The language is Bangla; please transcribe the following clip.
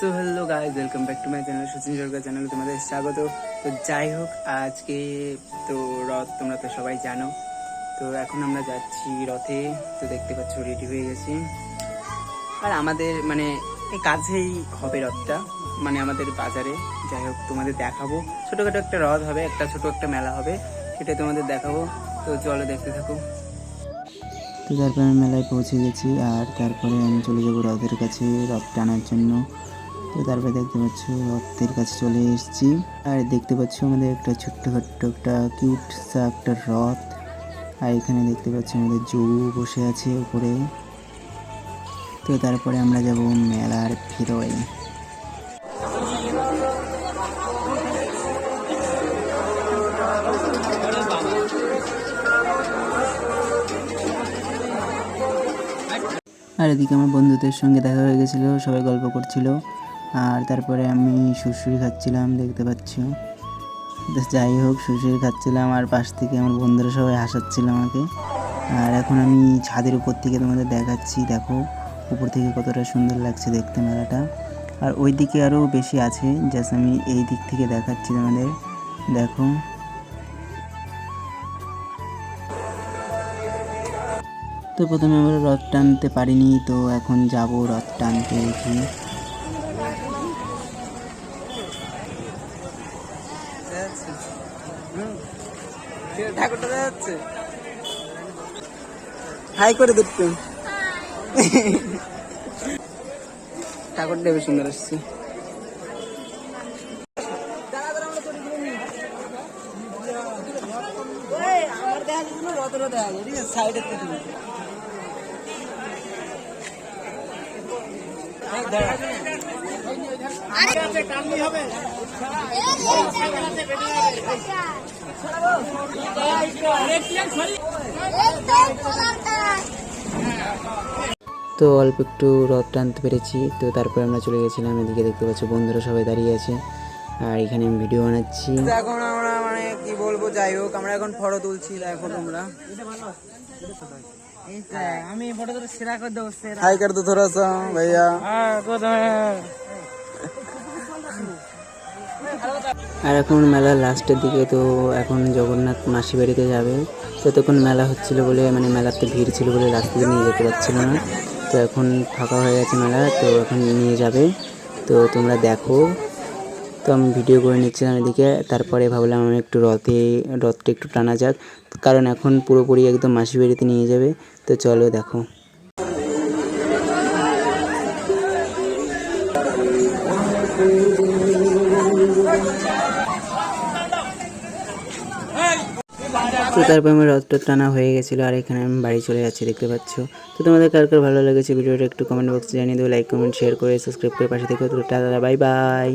So hello guys welcome back to my channel Sachin Sarkar চ্যানেলে তোমাদের স্বাগত। তো যাই হোক, আজকে তো রথ তোমরা তো সবাই জানো। তো এখন আমরা যাচ্ছি রথে, তো দেখতে পাচ্ছ রেডি হয়ে গেছি। আর আমাদের মানে এই কাছেই হবে রথটা মানে আমাদের বাজারে। যাই হোক, তোমাদের দেখাবো। ছোটোখাটো একটা রথ হবে, একটা ছোট একটা মেলা হবে সেটা তোমাদের দেখাবো। তো চলো দেখতে থাকো। তো তারপরে আমি মেলায় পৌঁছে গেছি, আর তারপরে আমি চলে যাব রথের কাছে রথ টানার জন্য। তো তারপরে দেখতে পাচ্ছ রথের কাছে চলে এসেছি। আর দেখতে পাচ্ছ আমাদের একটা ছোট্টখাট্ট একটা কিউট সা একটা রথ। আর এখানে দেখতে পাচ্ছি আমাদের জৌ বসে আছে উপরে। তো তারপরে আমরা যাব মেলার ভিতরে। আর এদিকে আমার বন্ধুদের সঙ্গে দেখা হয়ে গেছিল, সবাই গল্প করছিল। আর তারপরে আমি সুরসুরি খাচ্ছিলাম, দেখতে পাচ্ছ। যাই হোক সুরসুরি খাচ্ছিলাম আর পাশ থেকে আমার বন্ধুরা সবাই হাসাচ্ছিল আমাকে। আর এখন আমি ছাদের উপর থেকে তোমাদের দেখাচ্ছি, দেখো, উপর থেকে কতটা সুন্দর লাগছে দেখতে মেলাটা। আর ওই দিকে আরও বেশি আছে জাস্ট আমি এই দিক থেকে দেখাচ্ছি তোমাদের, দেখো। তো প্রথমে আমরা রথ টানতে পারিনি, তো এখন যাব রথ টানতে দেখি ঠাকুরটা দেখা যাচ্ছে হাই করে দেখতে। ঠাকুরটা বেশ সুন্দর আসছে। আমার দেখা যাচ্ছে না রথেরও দেখা যায় ঠিক আছে সাইডের থেকে তো অল্প একটু রথ টানতে পেরেছি তো তারপরে আমরা চলে গেছিলাম এদিকে দেখতে পাচ্ছি বন্ধুরা সবাই দাঁড়িয়ে আছে। আর এখানে আমি ভিডিও বানাচ্ছি। এখন আমরা মানে কি বলব যাই হোক আমরা এখন ফটো তুলছি এখন আমরা আমি ফটো তোর সেরা করে দেবো হাই কর দো ভাইয়া। হ্যাঁ আর এখন মেলার লাস্টের দিকে, তো এখন জগন্নাথ মাসি বাড়িতে যাবে। ততক্ষণ মেলা হচ্ছিল বলে মানে মেলাতে ভিড় ছিল বলে রাস্তা দিয়ে নিয়ে যেতে পারছিল না। তো এখন ফাঁকা হয়ে গেছে মেলা, তো এখন নিয়ে যাবে। তো তোমরা দেখো। তো আমি ভিডিও করে নিচ্ছিলাম এদিকে, তারপরে ভাবলাম আমি একটু রথে, রথটা একটু টানা যাক। কারণ এখন পুরোপুরি একদম মাসি বাড়িতে নিয়ে যাবে। তো চলো দেখো। তো তারপর আমার রথটা টানা হয়ে গেছিল, আর এখানে আমি বাড়ি চলে যাচ্ছি, দেখতে পাচ্ছ। তো তোমাদের কার কার ভালো লেগেছে ভিডিওটা একটু কমেন্ট বক্সে জানিয়ে দেবো লাইক কমেন্ট শেয়ার করে সাবস্ক্রাইব করে পাশে থেকে টাটা বাই বাই